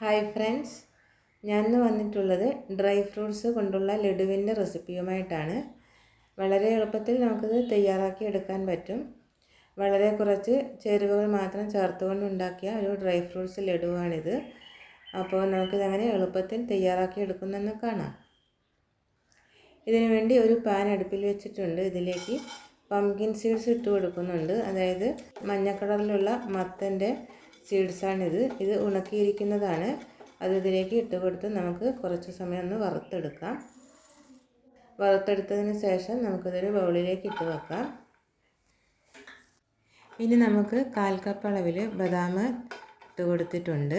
Hi friends ഞാൻ ഇന്ന് വന്നിട്ടുള്ളത് ഡ്രൈ ഫ്രൂട്ട്സ് കൊണ്ടുള്ള ലഡുവിന്റെ റെസിപ്പിയുമായിട്ടാണ് വളരെ എളുപ്പത്തിൽ നമുക്കിത് തയ്യാറാക്കി എടുക്കാൻ പറ്റും. വളരെ കുറച്ച് ചേരുവകൾ മാത്രം ചേർത്തുകൊണ്ട് ഉണ്ടാക്കിയ ഒരു ഡ്രൈ ഫ്രൂട്ട്സ് ലഡുവാണിത്. അപ്പോൾ നമുക്കിതങ്ങനെ എളുപ്പത്തിൽ തയ്യാറാക്കി എടുക്കുന്നെന്ന് കാണാം. ഇതിനു വേണ്ടി ഒരു പാൻ അടുപ്പിൽ വെച്ചിട്ടുണ്ട്. ഇതിലേക്ക് പംകിൻ സീഡ്സ് ഇട്ട് കൊടുക്കുന്നുണ്ട്. അതായത് മഞ്ഞ കളറിലുള്ള മത്തന്റെ സീഡ്സാണിത് ഇത് ഉണക്കിയിരിക്കുന്നതാണ്. അത് ഇതിലേക്ക് ഇട്ട് കൊടുത്ത് നമുക്ക് കുറച്ച് സമയം ഒന്ന് വറുത്തെടുക്കാം. വറുത്തെടുത്തതിന് ശേഷം നമുക്കിതൊരു ബൗളിലേക്ക് ഇട്ട് വെക്കാം. ഇനി നമുക്ക് കാൽ കപ്പ് അളവിൽ ബദാം ഇട്ട് കൊടുത്തിട്ടുണ്ട്.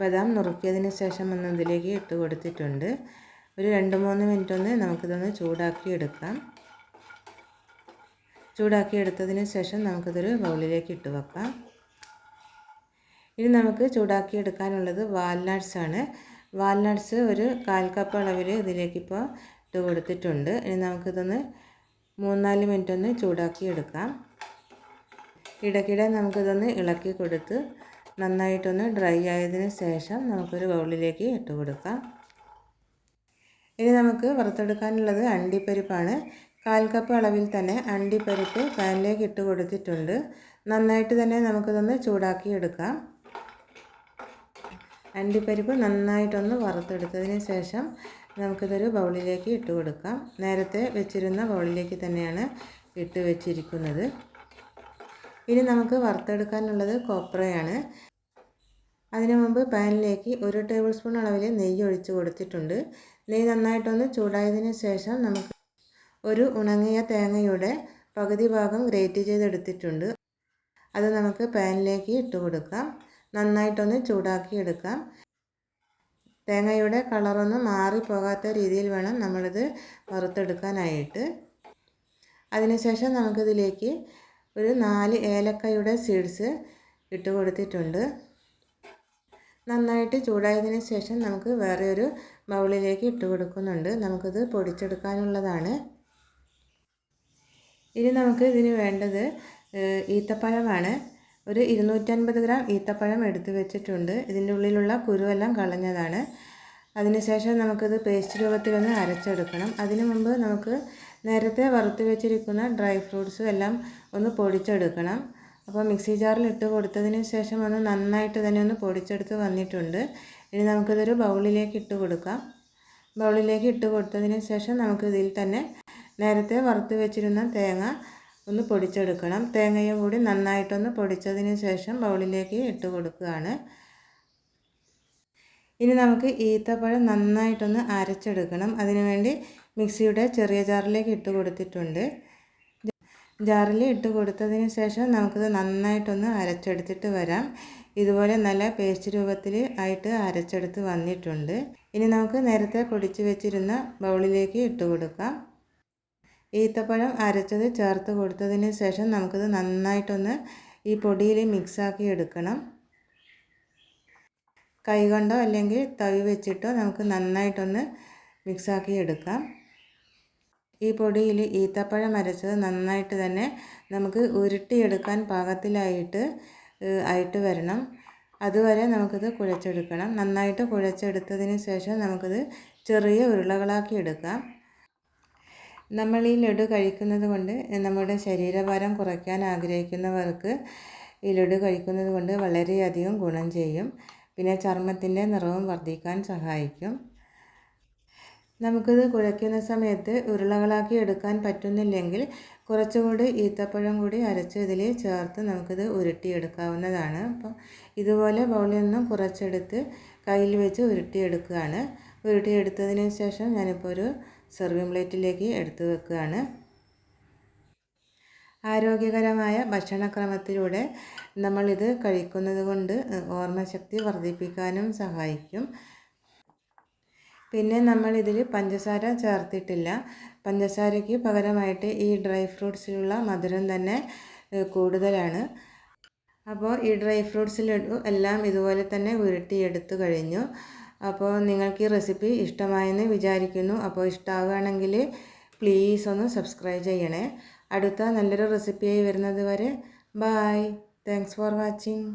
ബദാം നുറുക്കിയതിന് ശേഷം ഒന്ന് ഇതിലേക്ക് ഇട്ട് കൊടുത്തിട്ടുണ്ട്. ഒരു രണ്ട് മൂന്ന് മിനിറ്റ് ഒന്ന് നമുക്കിതൊന്ന് ചൂടാക്കി എടുക്കാം. ചൂടാക്കി എടുത്തതിന് ശേഷം നമുക്കിതൊരു ബൗളിലേക്ക് ഇട്ട് വെക്കാം. ഇനി നമുക്ക് ചൂടാക്കി എടുക്കാനുള്ളത് വാൽനട്ട്സ് ആണ്. വാൽനട്ട്സ് ഒരു കാൽ കപ്പ് അളവിൽ ഇതിലേക്ക് ഇപ്പോൾ ഇട്ട് കൊടുത്തിട്ടുണ്ട്. ഇനി നമുക്കിതൊന്ന് മൂന്നാൽ മിനിറ്റ് ഒന്ന് ചൂടാക്കി എടുക്കാം ഇടയ്ക്കിടെ നമുക്കിതൊന്ന് ഇളക്കി കൊടുത്ത് നന്നായിട്ടൊന്ന് ഡ്രൈ ആയതിന് ശേഷം നമുക്കൊരു ബൗളിലേക്ക് ഇട്ട് കൊടുക്കാം. ഇനി നമുക്ക് വറുത്തെടുക്കാനുള്ളത് അണ്ടിപ്പരിപ്പാണ്. കാൽ കപ്പ് അളവിൽ തന്നെ അണ്ടിപ്പരിപ്പ് പാനിലേക്ക് ഇട്ട് കൊടുത്തിട്ടുണ്ട്. നന്നായിട്ട് തന്നെ നമുക്കിതൊന്ന് ചൂടാക്കി എടുക്കാം അണ്ടിപ്പരിപ്പ് നന്നായിട്ടൊന്ന് വറുത്തെടുത്തതിന് ശേഷം നമുക്കിതൊരു ബൗളിലേക്ക് ഇട്ട് കൊടുക്കാം. നേരത്തെ വെച്ചിരുന്ന ബൗളിലേക്ക് തന്നെയാണ് ഇട്ട് വെച്ചിരിക്കുന്നത്. ഇനി നമുക്ക് വറുത്തെടുക്കാനുള്ളത് കോപ്രയാണ്. അതിനു മുമ്പ് പാനിലേക്ക് ഒരു ടേബിൾ സ്പൂൺ അളവിൽ നെയ്യ് ഒഴിച്ച് കൊടുത്തിട്ടുണ്ട്. നെയ്യ് നന്നായിട്ടൊന്ന് ചൂടായതിന് ശേഷം നമുക്ക് ഒരു ഉണങ്ങിയ തേങ്ങയുടെ പകുതി ഭാഗം ഗ്രേറ്റ് ചെയ്തെടുത്തിട്ടുണ്ട്. അത് നമുക്ക് പാനിലേക്ക് ഇട്ട് കൊടുക്കാം. നന്നായിട്ടൊന്ന് ചൂടാക്കി എടുക്കാം. തേങ്ങയുടെ കളറൊന്ന് മാറിപ്പോകാത്ത രീതിയിൽ വേണം നമ്മളിത് വറുത്തെടുക്കാനായിട്ട്. അതിനുശേഷം നമുക്കിതിലേക്ക് ഒരു നാല് ഏലക്കയുടെ സീഡ്സ് ഇട്ട് കൊടുത്തിട്ടുണ്ട്. നന്നായിട്ട് ചൂടായതിന് ശേഷം നമുക്ക് വേറെ ഒരു ബൗളിലേക്ക് ഇട്ട് കൊടുക്കുന്നുണ്ട്. നമുക്കിത് പൊടിച്ചെടുക്കാനുള്ളതാണ്. ഇനി നമുക്ക് ഇതിന് വേണ്ടത് ഈത്തപ്പഴമാണ്. ഒരു ഇരുന്നൂറ്റൻപത് ഗ്രാം ഈത്തപ്പഴം എടുത്ത് വെച്ചിട്ടുണ്ട്. ഇതിന്റെ ഉള്ളിലുള്ള കുരുവെല്ലാം കളഞ്ഞതാണ്. അതിനുശേഷം നമുക്കിത് പേസ്റ്റ് രൂപത്തിലൊന്ന് അരച്ചെടുക്കണം. അതിനു മുമ്പ് നമുക്ക് നേരത്തെ വറുത്ത് വെച്ചിരിക്കുന്ന ഡ്രൈ ഫ്രൂട്ട്സും എല്ലാം ഒന്ന് പൊടിച്ചെടുക്കണം. അപ്പോൾ മിക്സി ജാറിൽ ഇട്ട് കൊടുത്തതിന് ശേഷം ഒന്ന് നന്നായിട്ട് തന്നെ ഒന്ന് പൊടിച്ചെടുത്ത് വന്നിട്ടുണ്ട്. ഇനി നമുക്കിതൊരു ബൗളിലേക്ക് ഇട്ട് കൊടുക്കാം. ബൗളിലേക്ക് ഇട്ട് കൊടുത്തതിന് ശേഷം നമുക്കിതിൽ തന്നെ നേരത്തെ വറുത്ത് വെച്ചിരുന്ന തേങ്ങ ഒന്ന് പൊടിച്ചെടുക്കണം. തേങ്ങയും കൂടി നന്നായിട്ടൊന്ന് പൊടിച്ചതിന് ശേഷം ബൗളിലേക്ക് ഇട്ട് കൊടുക്കുകയാണ്. ഇനി നമുക്ക് ഈത്തപ്പഴം നന്നായിട്ടൊന്ന് അരച്ചെടുക്കണം. അതിനുവേണ്ടി മിക്സിയുടെ ചെറിയ ജാറിലേക്ക് ഇട്ട് കൊടുത്തിട്ടുണ്ട്. ജാറിൽ ഇട്ട് കൊടുത്തതിന് ശേഷം നമുക്കിത് നന്നായിട്ടൊന്ന് അരച്ചെടുത്തിട്ട് വരാം. ഇതുപോലെ നല്ല പേസ്റ്റ് രൂപത്തിൽ ആയിട്ട് അരച്ചെടുത്ത് വന്നിട്ടുണ്ട്. ഇനി നമുക്ക് നേരത്തെ പൊടിച്ച് വെച്ചിരുന്ന ബൗളിലേക്ക് ഇട്ട് കൊടുക്കാം. ഈത്തപ്പഴം അരച്ചത് ചേർത്ത് കൊടുത്തതിന് ശേഷം നമുക്കിത് നന്നായിട്ടൊന്ന് ഈ പൊടിയിൽ മിക്സാക്കി എടുക്കണം. കൈകൊണ്ടോ അല്ലെങ്കിൽ തവി വെച്ചിട്ടോ നമുക്ക് നന്നായിട്ടൊന്ന് മിക്സാക്കി എടുക്കാം. ഈ പൊടിയിൽ ഈത്തപ്പഴം അരച്ചത് നന്നായിട്ട് തന്നെ നമുക്ക് ഉരുട്ടിയെടുക്കാൻ പാകത്തിലായിട്ട് ആയിട്ട് വരണം. അതുവരെ നമുക്കിത് കുഴച്ചെടുക്കണം. നന്നായിട്ട് കുഴച്ചെടുത്തതിന് ശേഷം നമുക്കിത് ചെറിയ ഉരുളകളാക്കി എടുക്കാം. നമ്മൾ ഈ ലഡു കഴിക്കുന്നത് കൊണ്ട് നമ്മുടെ ശരീരഭാരം കുറയ്ക്കാൻ ആഗ്രഹിക്കുന്നവർക്ക് ഈ ലഡു കഴിക്കുന്നത് കൊണ്ട് വളരെയധികം ഗുണം ചെയ്യും. പിന്നെ ചർമ്മത്തിന്റെ നിറവും വർദ്ധിക്കാൻ സഹായിക്കും. നമുക്കിത് കുഴയ്ക്കുന്ന സമയത്ത് ഉരുളകളാക്കി എടുക്കാൻ പറ്റുന്നില്ലെങ്കിൽ കുറച്ചുകൂടി ഈത്തപ്പഴം കൂടി അരച്ച് ഇതിൽ ചേർത്ത് നമുക്കിത് ഉരുട്ടിയെടുക്കാവുന്നതാണ്. അപ്പോൾ ഇതുപോലെ ബൗളിൽ നിന്നും കുറച്ചെടുത്ത് കയ്യിൽ വെച്ച് ഉരുട്ടിയെടുക്കുകയാണ്. ഉരുട്ടിയെടുത്തതിന് ശേഷം ഞാനിപ്പോൾ ഒരു സെർവിങ് പ്ലേറ്റിലേക്ക് എടുത്തു വെക്കുകയാണ്. ആരോഗ്യകരമായ ഭക്ഷണക്രമത്തിലൂടെ നമ്മളിത് കഴിക്കുന്നത് കൊണ്ട് ഓർമ്മശക്തി വർദ്ധിപ്പിക്കാനും സഹായിക്കും. പിന്നെ നമ്മളിതിൽ പഞ്ചസാര ചേർത്തിട്ടില്ല. പഞ്ചസാരയ്ക്ക് പകരമായിട്ട് ഈ ഡ്രൈ ഫ്രൂട്ട്സിലുള്ള മധുരം തന്നെ കൂടുതലാണ്. അപ്പോൾ ഈ ഡ്രൈ ഫ്രൂട്ട്സിൽ എല്ലാം ഇതുപോലെ തന്നെ ഉരുട്ടിയെടുത്തു കഴിഞ്ഞു. അപ്പോൾ നിങ്ങൾക്ക് ഈ റെസിപ്പി ഇഷ്ടമായെന്ന് വിചാരിക്കുന്നു. അപ്പോൾ ഇഷ്ടമാവുകയാണെങ്കിൽ പ്ലീസ് ഒന്ന് സബ്സ്ക്രൈബ് ചെയ്യണേ. അടുത്ത നല്ലൊരു റെസിപ്പിയായി വരുന്നത് വരെ ബായ് താങ്ക്സ് ഫോർ വാച്ചിങ്